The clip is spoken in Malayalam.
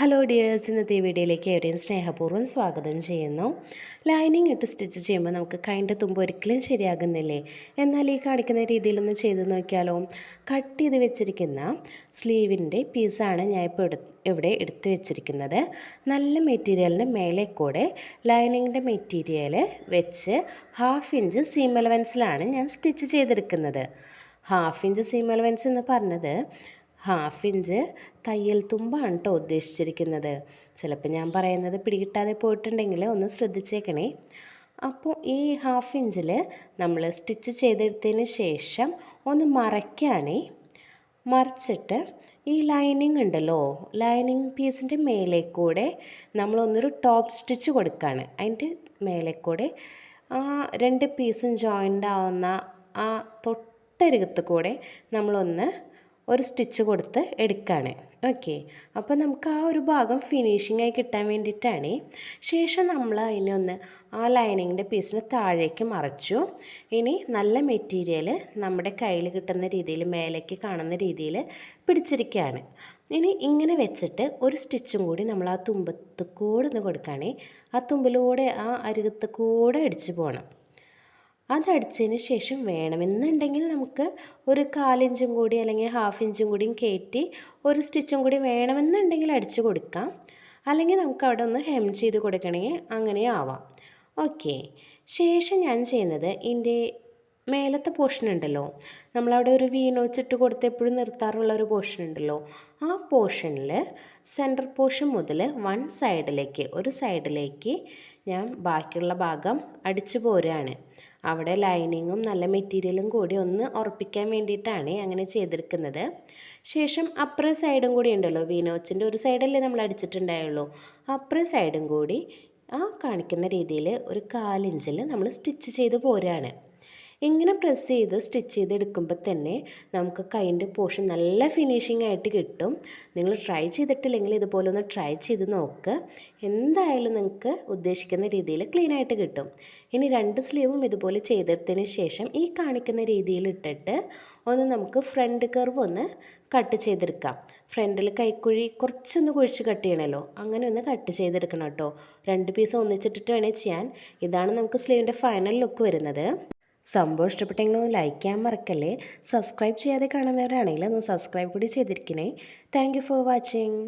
ഹലോ ഡിയേഴ്സ് ഇന്നത്തെ ഈ വീഡിയോയിലേക്ക് ഏവരെയും സ്നേഹപൂർവം സ്വാഗതം ചെയ്യുന്നു. ലൈനിങ് ഇട്ട് സ്റ്റിച്ച് ചെയ്യുമ്പോൾ നമുക്ക് കൈന്റെ തുമ്പ് ഒരിക്കലും ശരിയാകുന്നില്ലേ? എന്നാൽ ഈ കാണിക്കുന്ന രീതിയിലൊന്ന് ചെയ്ത് നോക്കിയാലോ? കട്ട് ചെയ്ത് വെച്ചിരിക്കുന്ന സ്ലീവിന്റെ പീസാണ് ഞാൻ ഇപ്പോൾ ഇവിടെ എടുത്ത് വെച്ചിരിക്കുന്നത്. നല്ല മെറ്റീരിയലിന് മേലെ കൂടെ ലൈനിങ്ങിന്റെ മെറ്റീരിയൽ വെച്ച് ഹാഫ് ഇഞ്ച് സീം അലവൻസിലാണ് ഞാൻ സ്റ്റിച്ച് ചെയ്തെടുക്കുന്നത്. ഹാഫ് ഇഞ്ച് സീം അലവൻസ് എന്ന് പറഞ്ഞത് ഹാഫ് ഇഞ്ച് തയ്യൽ തുമ്പാണ് കേട്ടോ ഉദ്ദേശിച്ചിരിക്കുന്നത്. ചിലപ്പോൾ ഞാൻ പറയുന്നത് പിടികിട്ടാതെ പോയിട്ടുണ്ടെങ്കിൽ ഒന്ന് ശ്രദ്ധിച്ചേക്കണേ. അപ്പോൾ ഈ ഹാഫ് ഇഞ്ചിൽ നമ്മൾ സ്റ്റിച്ച് ചെയ്തെടുത്തതിന് ശേഷം ഒന്ന് മറയ്ക്കുകയാണേ മറിച്ചിട്ട് ഈ ലൈനിങ് ഉണ്ടല്ലോ ലൈനിങ് പീസിന്റെ മേലെ കൂടെ നമ്മളൊന്നൊരു ടോപ്പ് സ്റ്റിച്ച് കൊടുക്കുകയാണ് അതിന്റെ മേലെ കൂടെ ആ രണ്ട് പീസും ജോയിന്റ് ആവുന്ന ആ തൊട്ടരുകത്ത് കൂടെ നമ്മളൊന്ന് ഒരു സ്റ്റിച്ച് കൊടുത്ത് എടുക്കുകയാണ് ഓക്കെ. അപ്പോൾ നമുക്ക് ആ ഒരു ഭാഗം ഫിനിഷിംഗ് ആയി കിട്ടാൻ വേണ്ടിയിട്ടാണ്. ശേഷം നമ്മൾ അതിനെ ഒന്ന് ആ ലൈനിങ്ങിന്റെ പീസിന് താഴേക്ക് മറച്ചു. ഇനി നല്ല മെറ്റീരിയൽ നമ്മുടെ കയ്യിൽ കിട്ടുന്ന രീതിയിൽ മേലേക്ക് കാണുന്ന രീതിയിൽ പിടിച്ചിരിക്കുകയാണ്. ഇനി ഇങ്ങനെ വെച്ചിട്ട് ഒരു സ്റ്റിച്ചും കൂടി നമ്മൾ ആ തുമ്പത്ത് കൂടെ ഒന്ന് കൊടുക്കുകയാണെങ്കിൽ ആ തുമ്പിലൂടെ ആ അരുകത്ത് കൂടെ അടിച്ചു പോകണം. അതടിച്ചതിന് ശേഷം വേണമെന്നുണ്ടെങ്കിൽ നമുക്ക് ഒരു കാലിഞ്ചും കൂടി അല്ലെങ്കിൽ ഹാഫ് ഇഞ്ചും കൂടിയും കയറ്റി ഒരു സ്റ്റിച്ചും കൂടി വേണമെന്നുണ്ടെങ്കിൽ അടിച്ച് കൊടുക്കാം. അല്ലെങ്കിൽ നമുക്ക് അവിടെ ഒന്ന് ഹെം ചെയ്ത് കൊടുക്കണമെങ്കിൽ അങ്ങനെ ആവാം. ഓക്കെ ശേഷം ഞാൻ ചെയ്യുന്നത് ഇതിന്റെ മേലത്തെ പോർഷൻ ഉണ്ടല്ലോ. നമ്മളവിടെ ഒരു വീണോച്ചിട്ട് കൊടുത്ത് എപ്പോഴും നിർത്താറുള്ള ഒരു പോർഷൻ ഉണ്ടല്ലോ. ആ പോർഷനിൽ സെന്റർ പോർഷൻ മുതൽ വൺ സൈഡിലേക്ക് ഒരു സൈഡിലേക്ക് ഞാൻ ബാക്കിയുള്ള ഭാഗം അടിച്ചു പോരുകയാണ്. അവിടെ ലൈനിങ്ങും നല്ല മെറ്റീരിയലും കൂടി ഒന്ന് ഉറപ്പിക്കാൻ വേണ്ടിയിട്ടാണ് അങ്ങനെ ചെയ്തിരിക്കുന്നത്. ശേഷം അപ്പുറ സൈഡും കൂടി ഉണ്ടല്ലോ വീനോച്ചിന്റെ ഒരു സൈഡല്ലേ നമ്മൾ അടിച്ചിട്ടുണ്ടായുള്ളൂ. അപ്പുറ സൈഡും കൂടി ആ കാണിക്കുന്ന രീതിയിൽ ഒരു കാലിഞ്ചിൽ നമ്മൾ സ്റ്റിച്ച് ചെയ്ത് പോരാണ് ഇങ്ങനെ പ്രസ് ചെയ്ത് സ്റ്റിച്ച് ചെയ്ത് എടുക്കുമ്പോൾ തന്നെ നമുക്ക് കൈന്റെ പോർഷൻ നല്ല ഫിനിഷിംഗ് ആയിട്ട് കിട്ടും. നിങ്ങൾ ട്രൈ ചെയ്തിട്ടില്ലെങ്കിൽ ഇതുപോലെ ഒന്ന് ട്രൈ ചെയ്ത് നോക്ക്. എന്തായാലും നിങ്ങൾക്ക് ഉദ്ദേശിക്കുന്ന രീതിയിൽ ക്ലീൻ ആയിട്ട് കിട്ടും. ഇനി രണ്ട് സ്ലീവും ഇതുപോലെ ചെയ്തെടുത്തതിന് ശേഷം ഈ കാണിക്കുന്ന രീതിയിൽ ഇട്ടിട്ട് ഒന്ന് നമുക്ക് ഫ്രണ്ട് കർവ് ഒന്ന് കട്ട് ചെയ്തെടുക്കാം. ഫ്രണ്ടിൽ കൈക്കുഴി കുറച്ചൊന്ന് കുഴിച്ച് കട്ട് ചെയ്യണമല്ലോ അങ്ങനെ ഒന്ന് കട്ട് ചെയ്തെടുക്കണം കേട്ടോ. രണ്ട് പീസ് ഒന്നിച്ചിട്ടിട്ട് വേണേൽ ചെയ്യാൻ. ഇതാണ് നമുക്ക് സ്ലീവിന്റെ ഫൈനൽ ലുക്ക് വരുന്നത്. സംഭവം ഇഷ്ടപ്പെട്ടെങ്കിൽ ഒന്ന് ലൈക്ക് ചെയ്യാൻ മറക്കല്ലേ. സബ്സ്ക്രൈബ് ചെയ്യാതെ കാണുന്നവരാണെങ്കിൽ ഒന്ന് സബ്സ്ക്രൈബ് കൂടി ചെയ്തിരിക്കണേ. Thank for watching